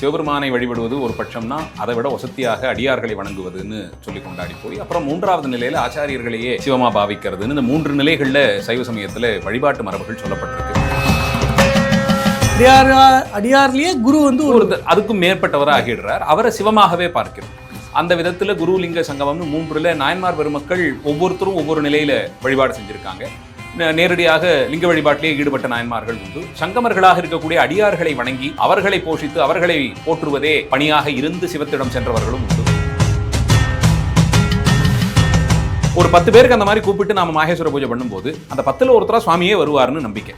சிவபெருமானை வழிபடுவது ஒரு பட்சம்னா அதை விட வசதியாக அடியார்களை வணங்குவதுன்னு சொல்லி கொண்டாடி போய் அப்புறம் மூன்றாவது நிலையில ஆச்சாரியர்களையே சிவமா பாவிக்கிறதுன்னு இந்த மூன்று நிலைகள்ல சைவ சமயத்துல வழிபாட்டு மரபுகள் சொல்லப்பட்டிருக்கு. அடியார் அடியார்லயே குரு வந்து ஒரு அதுக்கும் மேற்பட்டவராக ஆகிடுறார். அவரை சிவமாகவே பார்க்கிறோம். அந்த விதத்துல குருலிங்க சங்கமம்னு மூன்றுல நாயன்மார் பெருமக்கள் ஒவ்வொருத்தரும் ஒவ்வொரு நிலையில வழிபாடு செஞ்சிருக்காங்க. நேரடியாக லிங்க வழிபாட்டிலே ஈடுபட்ட நாயன்மார்கள் உண்டு. சங்கமர்களாக இருக்கக்கூடிய அடியார்களை வணங்கி அவர்களை போஷித்து அவர்களை போற்றுவதே பணியாக இருந்து சிவத்திடம் சென்றவர்களும் உண்டு. ஒரு பத்து பேருக்கு அந்த மாதிரி கூப்பிட்டு நாம மாகேஸ்வர பூஜை பண்ணும்போது அந்த பத்துல ஒருத்தரா சுவாமியே வருவார்னு நம்பிக்கை.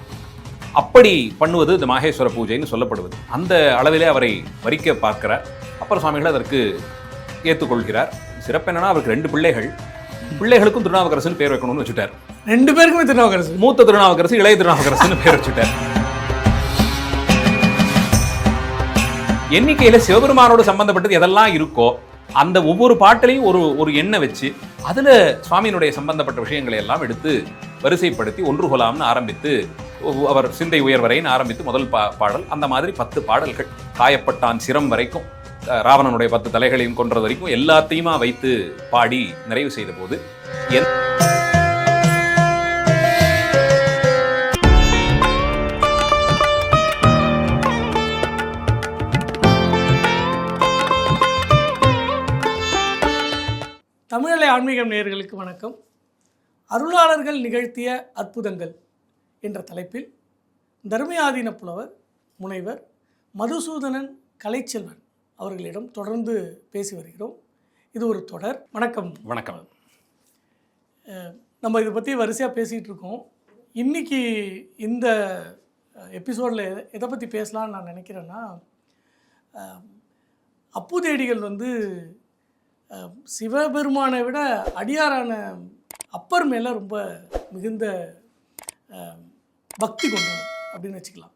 அப்படி பண்ணுவது இந்த மாகேஸ்வர பூஜைன்னு சொல்லப்படுவது. அந்த அளவிலே அவரை வரிக்க பார்க்கிறார். அப்பர் சுவாமிகள் அதற்கு ஏற்றுக்கொள்கிறார் சிறப்பு என்னன்னா அவருக்கு ரெண்டு பிள்ளைகள். பிள்ளைகளுக்கும் திருநாவுக்கரசன் பேர் வைக்கணும்னு வச்சுட்டார். ரெண்டு பேருக்குமே திருநாவுக்கரசு. மூத்த திருநாவுக்கரசு இளைய திருநாவுக்கரசுன்னு பேர் வச்சுட்டார் எண்ணிக்கையில சிவபெருமானோட சம்பந்தப்பட்டது எதெல்லாம் இருக்கோ அந்த ஒவ்வொரு பாட்டிலையும் ஒரு ஒரு எண்ணெய் வச்சு அதில் சுவாமியினுடைய சம்பந்தப்பட்ட விஷயங்களை எல்லாம் எடுத்து வரிசைப்படுத்தி ஒன்று கொலாம்னு ஆரம்பித்து அவர் சிந்தை உயர்வரைன்னு ஆரம்பித்து முதல் பா பாடல் அந்த மாதிரி பத்து பாடல்கள் காயப்பட்டான் சிரம் வரைக்கும் அஹ், ராவணனுடைய பத்து தலைகளையும் கொன்றது வரைக்கும் எல்லாத்தையுமா வைத்து பாடி நிறைவு செய்த போது என் தமிழலை ஆன்மீகம் நேயர்களுக்கு வணக்கம். அருளாளர்கள் நிகழ்த்திய அற்புதங்கள் என்ற தலைப்பில் தர்மயாதீன புலவர் முனைவர் மதுசூதனன் கலைச்செல்வன் அவர்களிடம் தொடர்ந்து பேசி வருகிறோம். இது ஒரு தொடர். வணக்கம். வணக்கம். நம்ம இதை பற்றி வரிசையாக பேசிகிட்டு இருக்கோம். இன்னைக்கு இந்த எபிசோடில் எதை பற்றி பேசலாம்னு நான் நினைக்கிறேன்னா அப்புதேடிகள் வந்து சிவபெருமானை விட அடியாரான அப்பர் மேலே ரொம்ப மிகுந்த பக்தி கொண்டவர் அப்படின்னு வச்சுக்கலாம்.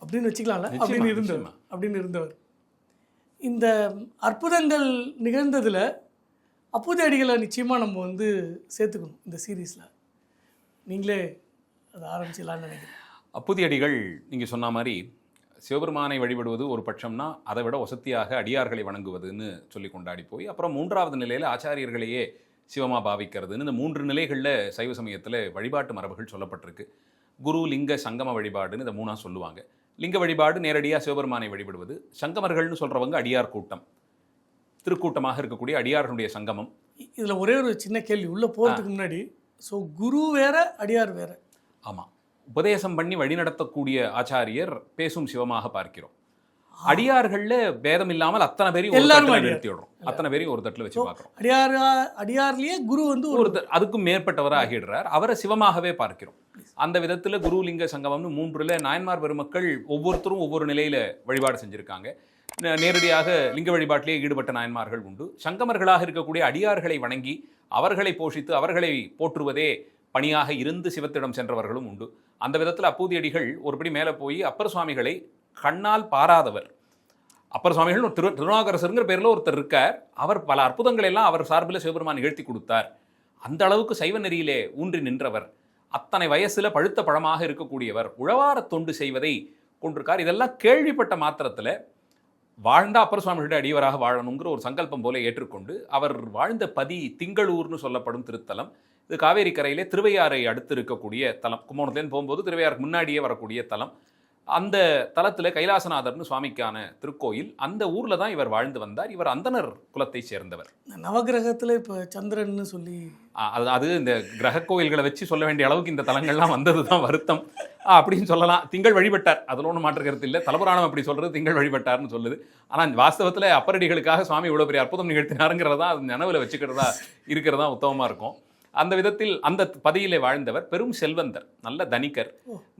அப்படின்னு வச்சுக்கலாம்ல? அப்படின்னு இருந்தவர். அப்படின்னு இருந்தவர். இந்த அற்புதங்கள் நிகழ்ந்ததில் அப்புதேடிகளை நிச்சயமாக நம்ம வந்து சேர்த்துக்கணும் இந்த சீரீஸில். நீங்களே அதை ஆரம்பிச்சிடலான்னு நினைக்கிறேன். அப்புதியடிகள் நீங்கள் சொன்ன மாதிரி சிவபெருமானை வழிபடுவது ஒரு பட்சம்னா அதை விட வசதியாக அடியார்களை வணங்குவதுன்னு சொல்லி கொண்டாடி போய் அப்புறம் மூன்றாவது நிலையில் ஆச்சாரியர்களையே சிவமா பாவிக்கிறதுன்னு இந்த மூன்று நிலைகளில் சைவ சமயத்தில் வழிபாட்டு மரபுகள் சொல்லப்பட்டிருக்கு. குரு லிங்க சங்கம வழிபாடுன்னு இதை மூணாக சொல்லுவாங்க. லிங்க வழிபாடு நேரடியாக சிவபெருமானை வழிபடுவது சங்கமர்கள்னு சொல்கிறவங்க அடியார் கூட்டம். திருக்கூட்டமாக இருக்கக்கூடிய அடியார்களுடைய சங்கமம். இதில் ஒரே ஒரு சின்ன கேள்வி உள்ளே போகிறதுக்கு முன்னாடி ஸோ குரு வேற அடியார் வேற. ஆமாம் உபதேசம் பண்ணி வழிநடத்தக்கூடிய ஆச்சாரியர் பேசும் சிவமாக பார்க்கிறோம். அடியார்கள்ல பேதம் இல்லாமல் அத்தனை பேரையும் எல்லாரும். நிறுத்தி விடுறோம். அத்தனை பேரையும் ஒரு தட்டுல வச்சு பார்க்கிறோம். அடியார் அடியார்லேயே குரு வந்து ஒரு அதுக்கும் மேற்பட்டவராக ஆகிடுறார். அவரை சிவமாகவே பார்க்கிறோம். அந்த விதத்துல குருலிங்க சங்கமம்னு மூன்றுல நாயன்மார் பெருமக்கள் ஒவ்வொருத்தரும் ஒவ்வொரு நிலையில வழிபாடு செஞ்சிருக்காங்க. நேரடியாக லிங்க வழிபாட்டிலே ஈடுபட்ட நாயன்மார்கள் உண்டு. சங்கமர்களாக இருக்கக்கூடிய அடியார்களை வணங்கி அவர்களை போஷித்து அவர்களை போற்றுவதே பணியாக இருந்து சிவத்திடம் சென்றவர்களும் உண்டு. அந்த விதத்தில் அப்பூதியடிகள் ஒருபடி மேலே போய் அப்பர் சுவாமிகளை கண்ணால் பாராதவர். அப்பர் சுவாமிகள் ஒரு திரு திருநாவுக்கரசருங்கிற பேரில் ஒருத்தர் இருக்கார். அவர் பல அற்புதங்களை எல்லாம் அவர் சார்பில் சிவபெருமான் நிகழ்த்தி கொடுத்தார். அந்த அளவுக்கு சைவ நெறியிலே ஊன்றி நின்றவர். அத்தனை வயசில் பழுத்த பழமாக இருக்கக்கூடியவர். உழவார தொண்டு செய்வதை கொண்டிருக்கார். இதெல்லாம் கேள்விப்பட்ட மாத்திரத்துல வாழ்ந்த அப்பர் சுவாமிகளுடைய அடியவராக வாழணுங்கிற ஒரு சங்கல்பம் போல ஏற்றுக்கொண்டு அவர் வாழ்ந்த பதி திங்களூர்னு சொல்லப்படும் திருத்தலம் இது காவேரி கரையிலே திருவையாறை அடுத்து இருக்கக்கூடிய தலம். கும்பகோணத்துலேருந்து போகும்போது திருவையாருக்கு முன்னாடியே வரக்கூடிய தலம். அந்த தலத்துல கைலாசநாதர்னு சுவாமிக்கான திருக்கோயில். அந்த ஊர்ல தான் இவர் வாழ்ந்து வந்தார். இவர் அந்தணர் குலத்தை சேர்ந்தவர். நவகிரகத்தில் இப்போ சந்திரன்னு சொல்லி அது அது இந்த கிரக கோயில்களை வச்சு சொல்ல வேண்டிய அளவுக்கு இந்த தலங்கள்லாம் வந்தது தான் வருத்தம் அப்படின்னு சொல்லலாம். திங்கள் வழிபட்டார். அதில் ஒன்றும் மாற்று கருத்து இல்லை. தலபுராணம் அப்படி சொல்றது திங்கள் வழிபட்டார்னு சொல்லுது. ஆனால் வாஸ்தவத்தில் அப்பரடிகளுக்காக சுவாமி இவ்வளோ பெரிய அற்புதம் நிகழ்த்தினாருங்கிறதா அது நினைவில் வச்சுக்கிறதா இருக்கிறதா உத்தமமாக இருக்கும். அந்த விதத்தில் அந்த பதியிலே வாழ்ந்தவர் பெரும் செல்வந்தர் நல்ல தனிகர்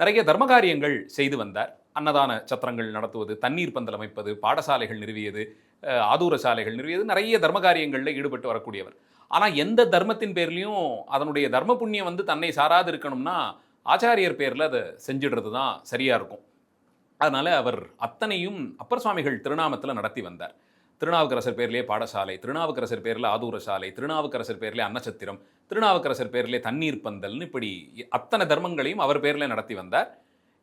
நிறைய தர்மகாரியங்கள் செய்து வந்தார். அன்னதான சத்திரங்கள் நடத்துவது தண்ணீர் பந்தல் அமைப்பது பாடசாலைகள் நிறுவியது ஆதூர சாலைகள் நிறுவியது நிறைய தர்மகாரியங்களில் ஈடுபட்டு வரக்கூடியவர். ஆனால் எந்த தர்மத்தின் பேர்லையும் அதனுடைய தர்ம புண்ணியம் வந்து தன்னை சாராது இருக்கணும்னா ஆச்சாரியர் பேரில் அதை செஞ்சிடுறது தான் சரியாக இருக்கும். அதனால அவர் அத்தனையும் அப்பர் சுவாமிகள் திருநாமத்தில் நடத்தி வந்தார். திருநாவுக்கரசர் பேர்லேயே பாடசாலை திருநாவுக்கரசர் பேரில் ஆதூர சாலை திருநாவுக்கரசர் பேர்லேயே அன்னச்சத்திரம் திருநாவுக்கரசர் பேர்லேயே தண்ணீர் பந்தல்னு இப்படி அத்தனை தர்மங்களையும் அவர் பேரில் நடத்தி வந்தார்.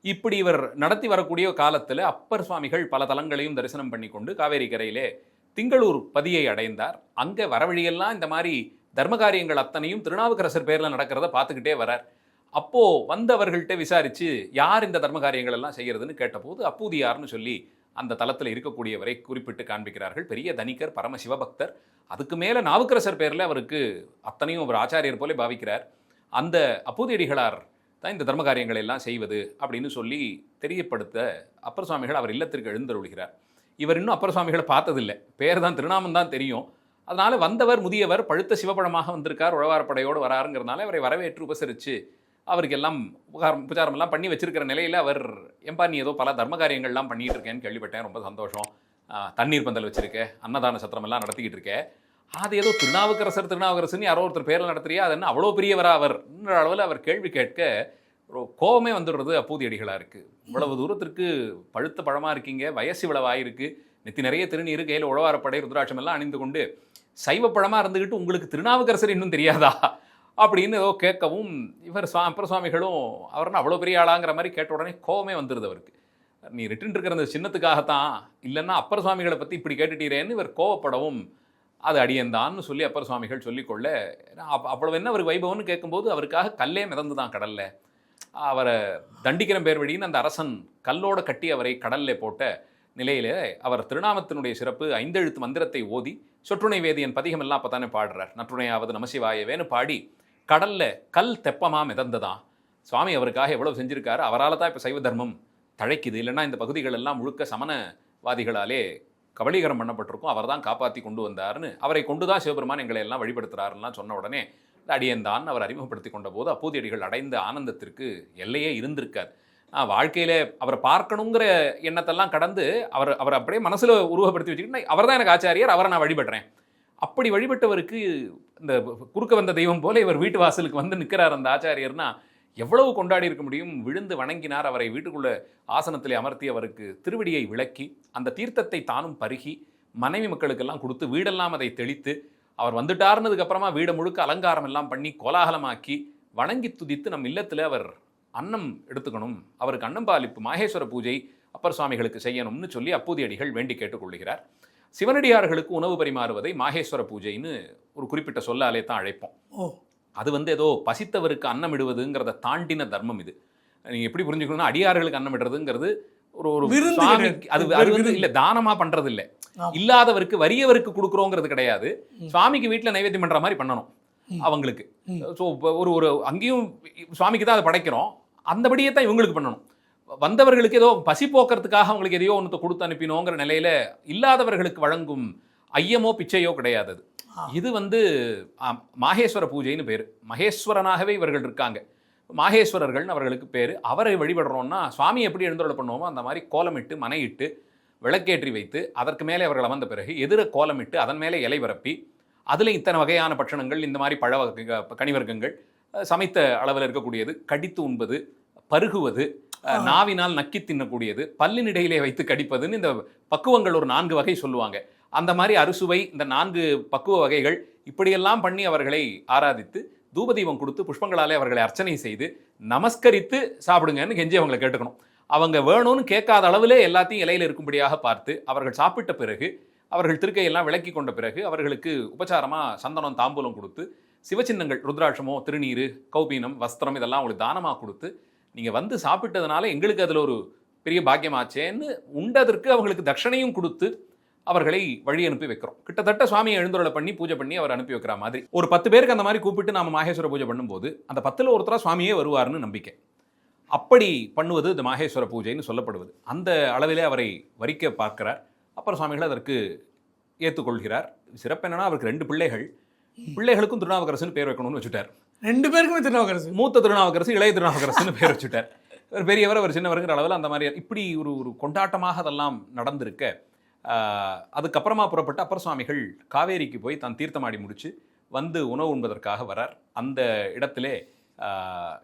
இப்படி இவர் நடத்தி வரக்கூடிய காலத்தில் அப்பர் சுவாமிகள் பல தலங்களையும் தரிசனம் பண்ணி கொண்டு காவேரி கரையிலே திங்களூர் பதியை அடைந்தார். அங்கே வரவழியெல்லாம் இந்த மாதிரி தர்ம காரியங்கள் அத்தனையும் திருநாவுக்கரசர் பேரில் நடக்கிறத பார்த்துக்கிட்டே வரார். அப்போது வந்தவர்கள்ட்ட விசாரித்து யார் இந்த தர்ம காரியங்கள் எல்லாம் செய்கிறதுன்னு கேட்டபோது அப்பூதியார்னு சொல்லி அந்த தளத்தில் இருக்கக்கூடியவரை குறிப்பிட்டு காண்பிக்கிறார்கள். பெரிய தனிகர் பரம சிவபக்தர். அதுக்கு மேலே நாவுக்கரசர் பேரில் அவருக்கு அத்தனையும் ஒரு ஆச்சாரியர் போல பாவிக்கிறார். அந்த அப்பூதியடிகளார் தான் இந்த தர்ம காரியங்களை எல்லாம் செய்வது அப்படின்னு சொல்லி தெரியப்படுத்த அப்பர் சுவாமிகள் அவர் இல்லத்திற்கு எழுந்தருளுகிறார். இவர் இன்னும் அப்பர் சுவாமிகளை பார்த்ததில்லை. பேர் தான் திருநாமம் தான் தெரியும். அதனால் வந்தவர் முதியவர் பழுத்த சிவபழமாக வந்திருக்கார் உழவாரப்படையோடு வராருங்கிறதுனால அவரை வரவேற்று உபசரித்து அவருக்கு எல்லாம் உபகாரம் உபச்சாரம் எல்லாம் பண்ணி வச்சிருக்கிற நிலையில் அவர் எம்பா நீ ஏதோ பல தர்ம காரியங்கள்லாம் பண்ணிகிட்டு இருக்கேன்னு கேள்விப்பட்டேன். ரொம்ப சந்தோஷம். தண்ணீர் பந்தல் வச்சிருக்க அன்னதான சத்திரம் எல்லாம் நடத்திக்கிட்டு இருக்கேன் அது ஏதோ திருநாவுக்கரசர் திருநாவுக்கரசர்னு யாரோ ஒருத்தர் பேரில் நடத்துறியா? அது என்ன அவ்வளோ பெரியவரா அவர்? அளவில் அவர் கேள்வி கேட்க கோபமே வந்துடுறது அப்போது அடிகளாக இருக்குது இவ்வளவு தூரத்திற்கு பழுத்த பழமாக இருக்கீங்க வயசு இவ்வளவு ஆயிருக்கு நெத்தி நிறைய திருநீர் கையில் உழவாரப்படை ருத்ராட்சம் எல்லாம் அணிந்து கொண்டு சைவ பழமாக இருந்துக்கிட்டு உங்களுக்கு திருநாவுக்கரசர் இன்னும் தெரியாதா? அப்படின்னு ஏதோ கேட்கவும் இவர் சுவா அப்பர் சுவாமிகளும் அவர்னா அவ்வளோ பெரிய ஆளாங்கிற மாதிரி கேட்ட உடனே கோவமே வந்துடுது அவருக்கு. நீ ரிட்டன் இருக்கிற அந்த சின்னத்துக்காகத்தான் இல்லைன்னா அப்பர் சுவாமிகளை பற்றி இப்படி கேட்டுட்டீரேன்னு இவர் கோவப்படவும் அது அடியந்தான்னு சொல்லி அப்பர் சுவாமிகள் சொல்லிக்கொள்ள அப் அவ்வளவு என்ன அவர் வைபவம்னு கேட்கும்போது அவருக்காக கல்லே மிதந்து தான் கடல்ல. அவரை தண்டிக்கிற பேர் வழின்னு அந்த அரசன் கல்லோட கட்டி அவரை கடலில் போட்ட நிலையிலே அவர் திருநாமத்தினுடைய சிறப்பு ஐந்தெழுத்து மந்திரத்தை ஓதி சொற்றுணை வேதியன் பதிகம் எல்லாம் அப்பதானே பாடுறார். நற்றுணையாவது நமசிவாயவேன்னு பாடி கடல்ல கல் தெப்பமாக மிதந்ததான் சுவாமி அவருக்காக எவ்வளோ செஞ்சுருக்காரு? அவரால் தான் இப்போ சைவ தர்மம் தழைக்குது. இல்லைன்னா இந்த பகுதிகள் எல்லாம் முழுக்க சமணவாதிகளாலே கபலீகரம் பண்ணப்பட்டிருக்கும். அவர் தான் காப்பாற்றி கொண்டு வந்தார்னு அவரை கொண்டு தான் சிவபெருமான் எங்களை எல்லாம் வழிபடுத்துறாருலாம் சொன்ன உடனே இந்த அடியன்தான் அவர் அறிமுகப்படுத்தி கொண்ட போது அப்பூதியடிகள் அடைந்த ஆனந்தத்திற்கு எல்லையே இருந்திருக்கார். வாழ்க்கையில் அவரை பார்க்கணுங்கிற எண்ணத்தெல்லாம் கடந்து அவர் அவர் அப்படியே மனசில் உருவப்படுத்தி வச்சுக்கிட்டு அவர் தான் எனக்கு ஆச்சாரியார் அவரை நான் வழிபடுறேன். அப்படி வழிபட்டவருக்கு இந்த குறுக்க வந்த தெய்வம் போல இவர் வீட்டு வாசலுக்கு வந்து நிற்கிறார் அந்த ஆச்சாரியர்னா எவ்வளவு கொண்டாடி இருக்க முடியும்? விழுந்து வணங்கினார் அவரை வீட்டுக்குள்ள ஆசனத்தில் அமர்த்தி அவருக்கு திருவடியை விளக்கி அந்த தீர்த்தத்தை தானும் பருகி மனைவி மக்களுக்கெல்லாம் கொடுத்து வீடெல்லாம் அதை தெளித்து அவர் வந்துட்டாருனதுக்கப்புறமா வீடை முழுக்க அலங்காரம் எல்லாம் பண்ணி கோலாகலமாக்கி வணங்கி துதித்து நம் இல்லத்தில் அவர் அன்னம் எடுத்துக்கணும் அவருக்கு அன்னம் பாலிப்பு மாகேஸ்வர பூஜை அப்பர் சுவாமிகளுக்கு செய்யணும்னு சொல்லி அப்பூதி அடிகள் வேண்டி கேட்டுக்கொள்கிறார் சிவனடியார்களுக்கு உணவு பரிமாறுவதை மாகேஸ்வர பூஜைன்னு ஒரு குறிப்பிட்ட சொல்லாலே தான் அழைப்போம் அது வந்து ஏதோ பசித்தவருக்கு அன்னம் இடுவதுங்கிறத தாண்டின தர்மம் இது நீங்க எப்படி புரிஞ்சுக்கணும்னா அடியார்களுக்கு அன்னம் இடுறதுங்கிறது ஒரு ஒரு. அது அது வந்து. இல்ல தானமா பண்றது இல்ல. இல்லாதவருக்கு வறியவருக்கு கொடுக்குறோங்கிறது கிடையாது. சுவாமிக்கு வீட்டுல நைவேத்தியம் பண்ற மாதிரி பண்ணணும். அவங்களுக்கு. ஸோ ஒரு ஒரு அங்கேயும் சுவாமிக்கு தான் அதை படைக்கிறோம் அந்தபடியே தான் இவங்களுக்கு பண்ணணும். வந்தவர்களுக்கு ஏதோ பசி போக்குறதுக்காக அவங்களுக்கு எதையோ ஒன்று கொடுத்து அனுப்பினோங்கிற நிலையில இல்லாதவர்களுக்கு வழங்கும் ஐயமோ பிச்சையோ கிடையாது. இது வந்து மாகேஸ்வர பூஜைன்னு பேர். மகேஸ்வரனாகவே இவர்கள் இருக்காங்க. மாகேஸ்வரர்கள்னு அவர்களுக்கு பேர். அவரை வழிபடுறோம்னா சுவாமி எப்படி எழுந்தருளை பண்ணுவோமோ அந்த மாதிரி கோலமிட்டு மனையிட்டு விளக்கேற்றி வைத்து அதற்கு மேலே அவர்கள் அமர்ந்த பிறகு எதிர கோலமிட்டு அதன் மேலே இலை பரப்பி அதில் இத்தனை வகையான பட்சணங்கள் இந்த மாதிரி பழ வகை- கனிவர்க்கங்கள் சமைத்த அளவில் இருக்கக்கூடியது கடித்து உண்பது பருகுவது. நாவினால் நக்கி தின்னக்கூடியது பல்லின் இடையிலே வைத்து கடிப்பதுன்னு இந்த பக்குவங்கள் ஒரு நான்கு வகை சொல்லுவாங்க அந்த மாதிரி அறுசுவை இந்த நான்கு பக்குவ வகைகள் இப்படியெல்லாம் பண்ணி அவர்களை ஆராதித்து தூபதீபம் கொடுத்து புஷ்பங்களாலே அவர்களை அர்ச்சனை செய்து நமஸ்கரித்து சாப்பிடுங்கன்னு கெஞ்சி அவங்களை கேட்டுக்கணும் அவங்க வேணும்னு கேட்காத அளவிலே எல்லாத்தையும் இலையில இருக்கும்படியாக பார்த்து அவர்கள் சாப்பிட்ட பிறகு அவர்கள் திருக்கையெல்லாம் விளக்கி கொண்ட பிறகு அவர்களுக்கு உபச்சாரமா சந்தனம் தாம்பூலம் கொடுத்து சிவச்சின்னங்கள் ருத்ராட்சமோ திருநீர் கௌபீனம் வஸ்திரம் இதெல்லாம் அவங்களுக்கு தானமாக கொடுத்து நீங்கள் வந்து சாப்பிட்டதுனால எங்களுக்கு அதில் ஒரு பெரிய பாக்கியமாச்சேன்னு உண்டதற்கு அவங்களுக்கு தட்சணையும் கொடுத்து அவர்களை வழி அனுப்பி வைக்கிறோம். கிட்டத்தட்ட சுவாமியை எழுந்துருளை பண்ணி பூஜை பண்ணி அவர் அனுப்பி வைக்கிற மாதிரி. ஒரு பத்து பேருக்கு அந்த மாதிரி கூப்பிட்டு நாம மாகேஸ்வர பூஜை பண்ணும்போது அந்த பத்தில் ஒருத்தராக சுவாமியே வருவார்னு நம்பிக்கை. அப்படி பண்ணுவது இந்த மாகேஸ்வர பூஜைன்னு சொல்லப்படுவது. அந்த அளவிலே அவரை வரிக்க பார்க்கிறார். அப்புறம் சுவாமிகள் அதற்கு ஏற்றுக்கொள்கிறார் சிறப்பு என்னென்னா அவருக்கு ரெண்டு பிள்ளைகள். பிள்ளைகளுக்கும் திருநாவுக்கரசுன்னு பேர் வைக்கணும்னு வச்சுட்டார். ரெண்டு பேருக்குமே திருநாவுக்கரசு. மூத்த திருநாவுக்கரசு இளைய திருநாவுக்கரசுன்னு பேர் வச்சுட்டார். ஒரு பெரியவர் அவர் சின்னவருங்கிற அளவில் அந்த மாதிரி இப்படி ஒரு ஒரு கொண்டாட்டமாக அதெல்லாம் நடந்திருக்க அதுக்கப்புறமா புறப்பட்டு அப்பர் சுவாமிகள் காவேரிக்கு போய் தான் தீர்த்தமாடி முடிச்சு வந்து உணவு உண்பதற்காக வரார். அந்த இடத்திலே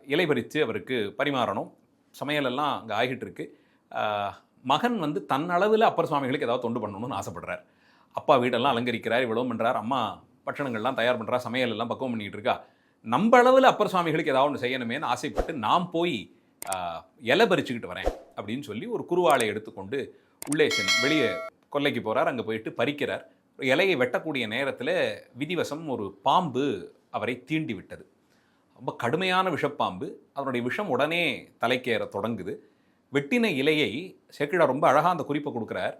இலை பறித்து அவருக்கு பரிமாறணும். சமையலெல்லாம் அங்கே ஆகிட்டு இருக்கு. ஆஹ், மகன் வந்து தன் அளவில் அப்பர் சுவாமிகளுக்கு ஏதாவது தொண்டு பண்ணணும்னு ஆசைப்படுறார். அப்பா வீடெல்லாம் அலங்கரிக்கிறார் இவ்வளவு பண்ணுறார் அம்மா பட்சணங்கள்லாம் தயார் பண்ணுறா சமையல் எல்லாம் பக்குவம் பண்ணிகிட்டு இருக்கா நம்ம அளவில் அப்பர் சுவாமிகளுக்கு ஏதாவது ஒன்று செய்யணுமேனு ஆசைப்பட்டு நாம் போய் இலை பறிச்சுக்கிட்டு வரேன் அப்படின்னு சொல்லி ஒரு குருவாளை எடுத்துக்கொண்டு உள்ளே சென் வெளியே கொல்லைக்கு போகிறார் அங்கே போயிட்டு பறிக்கிறார். இலையை வெட்டக்கூடிய நேரத்தில் விதிவசம் ஒரு பாம்பு அவரை தீண்டி விட்டது. ரொம்ப கடுமையான விஷப்பாம்பு. அதனுடைய விஷம் உடனே தலைக்கேற தொடங்குது. வெட்டின இலையை சேக்கிழார் ரொம்ப அழகாக அந்த குறிப்பை கொடுக்குறார்.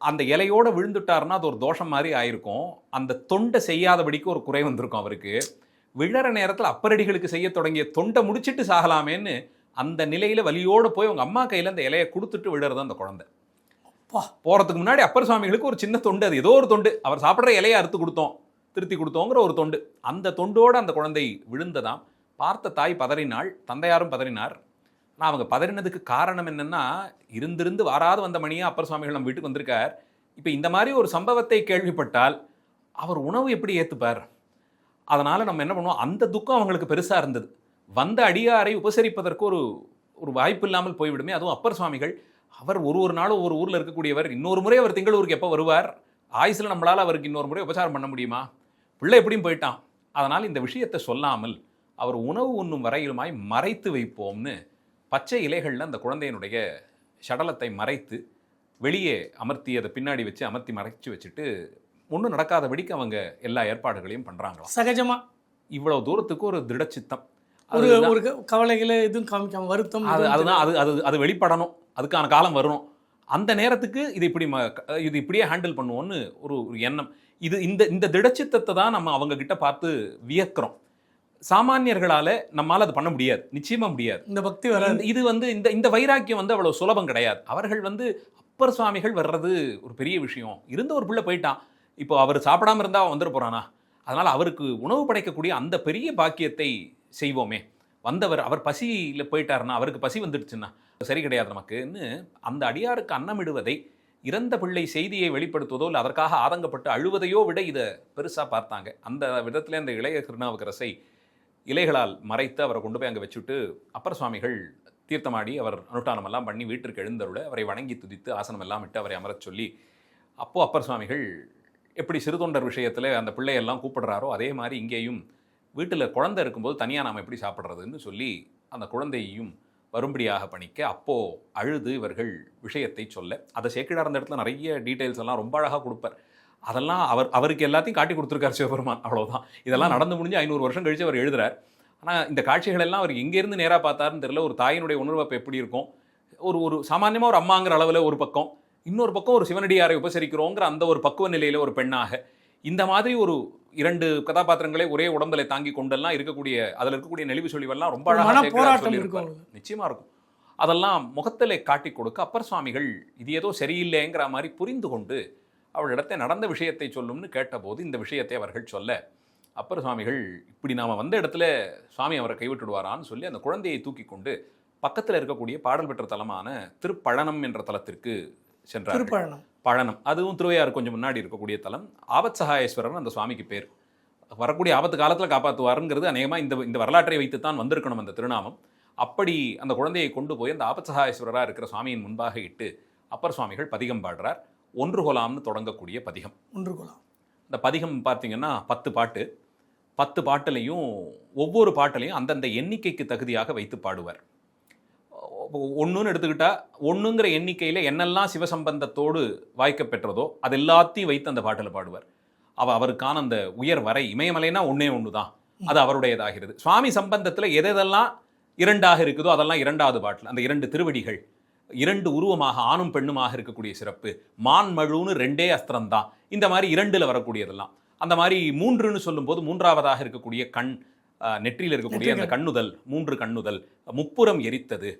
அந்த இலையோட விழுந்துட்டாருன்னா அது ஒரு தோஷம் மாதிரி ஆயிருக்கும். அந்த தொண்டை செய்யாதபடிக்கு ஒரு குறை வந்திருக்கும் அவருக்கு. விழற நேரத்தில் அப்பரடிகளுக்கு செய்ய தொடங்கிய தொண்டை முடிச்சிட்டு சாகலாமேன்னு அந்த நிலையில வலியோட போய் உங்க அம்மா கையில அந்த இலையை கொடுத்துட்டு விழுறது அந்த குழந்தை. அப்பா. போறதுக்கு முன்னாடி அப்பர் சுவாமிகளுக்கு ஒரு சின்ன தொண்டு அது. ஏதோ ஒரு தொண்டு. அவர் சாப்பிட்ற இலையை அறுத்து கொடுத்தோம். திருத்தி கொடுத்தோங்கிற ஒரு தொண்டு. அந்த தொண்டோட அந்த குழந்தை விழுந்ததாம். பார்த்த தாய் பதறினாள். தந்தையாரும் பதறினார். ஆனால் அவங்க பதறினதுக்கு காரணம் என்னென்னா இருந்திருந்து வாராது வந்த மணியே அப்பர் சுவாமிகள் நம்ம வீட்டுக்கு வந்திருக்கார். இப்போ இந்த மாதிரி ஒரு சம்பவத்தை கேள்விப்பட்டால் அவர் உணவு எப்படி ஏற்றுப்பார் அதனால் நம்ம என்ன பண்ணுவோம்? அந்த துக்கம் அவங்களுக்கு பெருசாக இருந்தது. வந்த அடியாரை உபசரிப்பதற்கு ஒரு ஒரு வாய்ப்பு இல்லாமல் போய்விடுமே. அதுவும் அப்பர் சுவாமிகள். அவர் ஒரு ஒரு நாளும் ஒரு ஊரில் இருக்கக்கூடியவர். இன்னொரு முறை அவர் திங்களூருக்கு எப்போ வருவார்? ஆயுசில் நம்மளால் அவருக்கு இன்னொரு முறை உபசாரம் பண்ண முடியுமா? பிள்ளை எப்படியும் போயிட்டான். அதனால் இந்த விஷயத்தை சொல்லாமல் அவர் உணவு உண்ணும் வரையிலுமாய் மறைத்து வைப்போம்னு பச்சை இலைகளில் அந்த குழந்தையினுடைய சடலத்தை மறைத்து வெளியே அமர்த்தி அதை பின்னாடி வச்சு அமர்த்தி மறைச்சு வச்சுட்டு ஒன்றும் நடக்காதபடிக்கு அவங்க எல்லா ஏற்பாடுகளையும் பண்ணுறாங்களாம் சகஜமா? இவ்வளவு தூரத்துக்கு ஒரு திருடச்சித்தம் ஒரு. ஒரு கவலைகளை எதுவும் காமிக்காம வருத்தம் அது அதுதான் அது அது அது வெளிப்படணும். அதுக்கான காலம் வரணும். அந்த நேரத்துக்கு இது இப்படி ம- இது இப்படியே ஹேண்டில் பண்ணுவோன்னு ஒரு ஒரு எண்ணம். இது இந்த இந்த திடச்சித்தத்தை தான் நம்ம அவங்க கிட்ட பார்த்து வியக்கிறோம். சாமானியர்களால நம்மால அது பண்ண முடியாது. நிச்சயமா முடியாது. இந்த பக்தி இந்த- இது வந்து இந்த இந்த வைராக்கியம் வந்து அவ்வளவு சுலபம் கிடையாது. அவர்கள் வந்து அப்பர் சுவாமிகள் வர்றது ஒரு பெரிய விஷயம். இருந்த ஒரு பிள்ளை போயிட்டான். இப்போ அவர் சாப்பிடாம இருந்தா வந்துட போறானா? அதனால அவருக்கு உணவு படைக்கக்கூடிய அந்த பெரிய பாக்கியத்தை செய்வோமே. வந்தவர் அவர் பசியில போயிட்டாருன்னா அவருக்கு பசி வந்துடுச்சுன்னா சரி கிடையாது நமக்குன்னு அந்த அடியாருக்கு அன்னமிடுவதை இறந்த பிள்ளை செய்தியை வெளிப்படுத்துவதோ இல்லை அதற்காக ஆதங்கப்பட்டு அழுவதையோ விட இதை பெருசா பார்த்தாங்க. அந்த விதத்துல அந்த இளைய திருநாவுக்கரசை இலைகளால் மறைத்து அவரை கொண்டு போய் அங்கே வச்சுட்டு அப்பர் சுவாமிகள் தீர்த்தமாடி அவர் அனுஷ்டானம் எல்லாம் பண்ணி வீட்டிற்கு எழுந்தருள அவரை வணங்கி துதித்து ஆசனம் எல்லாம் விட்டு அவரை அமரச் சொல்லி அப்போ அப்பர் சுவாமிகள் எப்படி சிறுதொண்டர் விஷயத்தில் அந்த பிள்ளையெல்லாம் கூப்பிடுறாரோ அதே மாதிரி இங்கேயும் வீட்டில் குழந்தை இருக்கும்போது தனியாக நாம் எப்படி சாப்பிட்றதுன்னு சொல்லி அந்த குழந்தையையும் வரும்படியாக பணிக்க அப்போ அழுது இவர்கள் விஷயத்தை சொல்ல. அதை சேக்கிடார் அந்த இடத்துல நிறைய டீட்டெயில்ஸ் எல்லாம் ரொம்ப அழகாக கொடுப்பார். அதெல்லாம் அவர் அவருக்கு எல்லாத்தையும் காட்டி கொடுத்துருக்கார் சிவபெருமான். அவ்வளவுதான். இதெல்லாம் நடந்து முடிஞ்சு ஐநூறு வருஷம் கழிச்சு அவர் எழுதுறார். ஆனால் இந்த காட்சிகள் எல்லாம் அவர் எங்கேருந்து நேராக பார்த்தாருன்னு தெரியல. ஒரு தாயினுடைய உணர்வு அப்போ எப்படி இருக்கும்? ஒரு ஒரு சாமானியமாக ஒரு அம்மாங்கிற அளவில் ஒரு பக்கம் இன்னொரு பக்கம் ஒரு சிவனடியாரை உபசரிக்கிறோங்கிற அந்த ஒரு பக்குவ நிலையில் ஒரு பெண்ணாக இந்த மாதிரி ஒரு இரண்டு கதாபாத்திரங்களை ஒரே உடம்புல தாங்கி கொண்டெல்லாம் இருக்கக்கூடிய அதில் இருக்கக்கூடிய நெளிவு சொல்லிவெல்லாம் ரொம்ப ஒரு அழகா மன சேக்கிழார் போராட்டம் சொல்லியிருப்பார். இருக்கும் நிச்சயமா இருக்கும். அதெல்லாம் முகத்திலே காட்டி கொடுக்க அப்பர் சுவாமிகள் இது ஏதோ சரியில்லைங்கிற மாதிரி புரிந்து கொண்டு அவளிடத்தை நடந்த விஷயத்தை சொல்லும்னு கேட்டபோது இந்த விஷயத்தை அவர்கள் சொல்ல அப்பர் சுவாமிகள் இப்படி நாம வந்த இடத்துல சுவாமி அவரை கைவிட்டுடுவாரான்னு சொல்லி அந்த குழந்தையை தூக்கி கொண்டு பக்கத்தில் இருக்கக்கூடிய பாடல் பெற்ற தலமான திருப்பழனம் என்ற தலத்திற்கு சென்றார் திருப்பழனம். பழனம். அதுவும் திருவையாறு கொஞ்சம் முன்னாடி இருக்கக்கூடிய தலம். ஆபத் சகாயேஸ்வரர் அந்த சுவாமிக்கு பேர். வரக்கூடிய ஆபத்து காலத்தில் காப்பாற்றுவாருங்கிறது அநேகமாக இந்த இந்த வரலாற்றை வைத்துத்தான் வந்திருக்கணும் அந்த திருநாமம். அப்படி அந்த குழந்தையை கொண்டு போய் அந்த ஆபத் சகாயேஸ்வரராக இருக்கிற சுவாமியின் முன்பாக இட்டு அப்பர் சுவாமிகள் பதிகம் பாடுறார். ஒன்று கொலாம்னு தொடங்கக்கூடிய பதிகம். ஒன்று குலம் இந்த பதிகம் பார்த்தீங்கன்னா பத்து பாட்டு. பத்து பாட்டுலையும் ஒவ்வொரு பாட்டுலையும் அந்தந்த எண்ணிக்கைக்கு தகுதியாக வைத்து பாடுவார். ஒன்றுன்னு எடுத்துக்கிட்டா ஒன்றுங்கிற எண்ணிக்கையில் என்னெல்லாம் சிவசம்பந்தத்தோடு வாய்க்கப் பெற்றதோ அது எல்லாத்தையும் வைத்து அந்த பாட்டில் பாடுவார். அவ அவருக்கான அந்த உயர் வரை இமயமலைனா ஒன்றே ஒன்று தான். அது அவருடையதாகிறது. சுவாமி சம்பந்தத்தில் எதெல்லாம் இரண்டாக இருக்குதோ அதெல்லாம் இரண்டாவது பாட்டில் அந்த இரண்டு திருவடிகள் இரண்டு உருவமாக ஆணும் பெண்ணுமாக இருக்கக்கூடிய சிறப்பு. மான் மழுன்னு ரெண்டே அஸ்திரம் தான் இந்த மாதிரி இரண்டுல வரக்கூடியதெல்லாம். அந்த மாதிரி மூன்றுன்னு சொல்லும்போது மூன்றாவதாக இருக்கக்கூடிய கண் நெற்றியில் இருக்கக்கூடிய அந்த கண்ணுதல் மூன்று கண்ணுதல். முப்புறம் எரித்தது.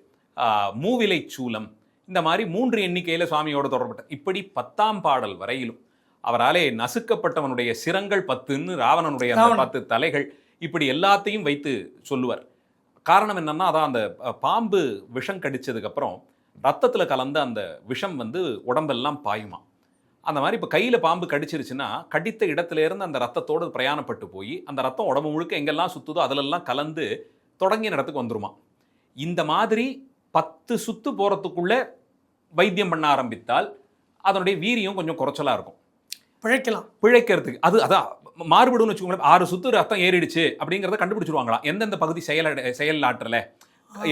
மூவிலை சூலம். இந்த மாதிரி மூன்று எண்ணிக்கையில சுவாமியோட தொடர்பட்ட இப்படி பத்தாம் பாடல் வரையிலும் அவராலே நசுக்கப்பட்டவனுடைய சிரங்கள் பத்துன்னு ராவணனுடைய அந்த. பத்து தலைகள் இப்படி எல்லாத்தையும் வைத்து சொல்லுவார். காரணம் என்னன்னா அதான் அந்த பாம்பு விஷம் கடிச்சதுக்கு அப்புறம் ரத்தத்துல கலந்த அந்த விஷம் வந்து உடம்பெல்லாம் பாயுமா? அந்த மாதிரி இப்போ கையில் பாம்பு கடிச்சிருச்சுன்னா கடித்த இடத்துல இருந்து அந்த ரத்தத்தோடு பிரயாணப்பட்டு போய் அந்த ரத்தம் உடம்பு முழுக்க எங்கெல்லாம் சுத்துதோ அதிலெல்லாம் கலந்து தொடங்கிய இடத்துக்கு வந்துருமா? இந்த மாதிரி பத்து சுத்து போறதுக்குள்ள வைத்தியம் பண்ண ஆரம்பித்தால் அதனுடைய வீரியம் கொஞ்சம் குறைச்சலா இருக்கும். பிழைக்கலாம். பிழைக்கிறதுக்கு அது அதான் மாறுபடும்னு வச்சுக்கோங்களேன் ஆறு சுத்து ரத்தம் ஏறிடுச்சு அப்படிங்கிறத கண்டுபிடிச்சிருவாங்களாம். எந்தெந்த பகுதி செயல் செயல் ஆற்றல?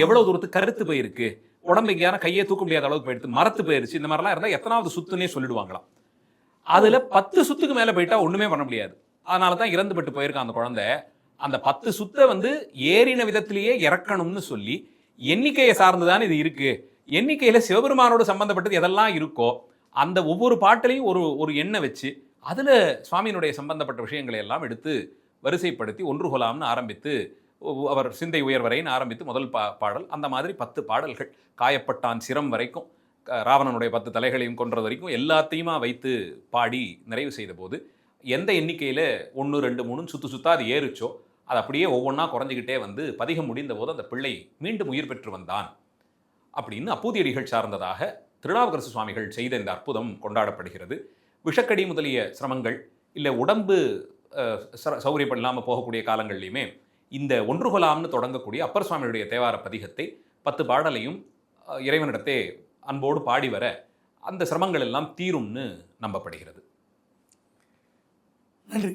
எவ்வளவு தூரத்துக்கு கருத்து போயிருக்கு? உடம்பு எங்கேயான கையே தூக்க முடியாத அளவுக்கு போயிடுது. மரத்து போயிருச்சு. இந்த மாதிரிலாம் இருந்தால் எத்தனாவது சுத்துனே சொல்லிடுவாங்களாம். அதில் பத்து சுத்துக்கு மேலே போயிட்டா ஒன்றுமே பண்ண முடியாது. அதனால தான் இறந்து பட்டு போயிருக்கான் அந்த குழந்தை. அந்த பத்து சுத்தை வந்து ஏறின விதத்திலேயே இறக்கணும்னு சொல்லி எண்ணிக்கையை சார்ந்துதான் இது இருக்கு. எண்ணிக்கையில் சிவபெருமானோடு சம்பந்தப்பட்டது எதெல்லாம் இருக்கோ அந்த ஒவ்வொரு பாட்டிலையும் ஒரு ஒரு எண்ணை வச்சு அதில் சுவாமியினுடைய சம்பந்தப்பட்ட விஷயங்களை எல்லாம் எடுத்து வரிசைப்படுத்தி ஒன்று கொலாம்னு ஆரம்பித்து அவர் சிந்தை உயர்வரையின் ஆரம்பித்து முதல் பா பாடல். அந்த மாதிரி பத்து பாடல்கள் காயப்பட்டான் சிரம் வரைக்கும். ராவணனுடைய பத்து தலைகளையும் கொன்றது வரைக்கும் எல்லாத்தையுமா வைத்து பாடி நிறைவு செய்த போது எந்த எண்ணிக்கையில் ஒன்று ரெண்டு மூணுன்னு சுத்து சுத்தா அது ஏறுச்சோ அது அப்படியே ஒவ்வொன்றா குறைஞ்சிக்கிட்டே வந்து பதிகம் முடிந்த போது அந்த பிள்ளை மீண்டும் உயிர் பெற்று வந்தான். அப்படின்னு அப்பூதியடிகள் சார்ந்ததாக திருநாவுக்கரசு சுவாமிகள் செய்த இந்த அற்புதம் கொண்டாடப்படுகிறது. விஷக்கடி முதலிய சிரமங்கள் இல்லை உடம்பு அஹ், ச- போகக்கூடிய காலங்கள்லையுமே இந்த ஒன்றுகொலாம்னு தொடங்கக்கூடிய அப்பர் சுவாமியுடைய தேவார பதிகத்தை பத்து பாடலையும் இறைவனிடத்தே அன்போடு பாடி வர அந்த சிரமங்கள் எல்லாம் தீரும்னு நம்பப்படுகிறது. நன்றி.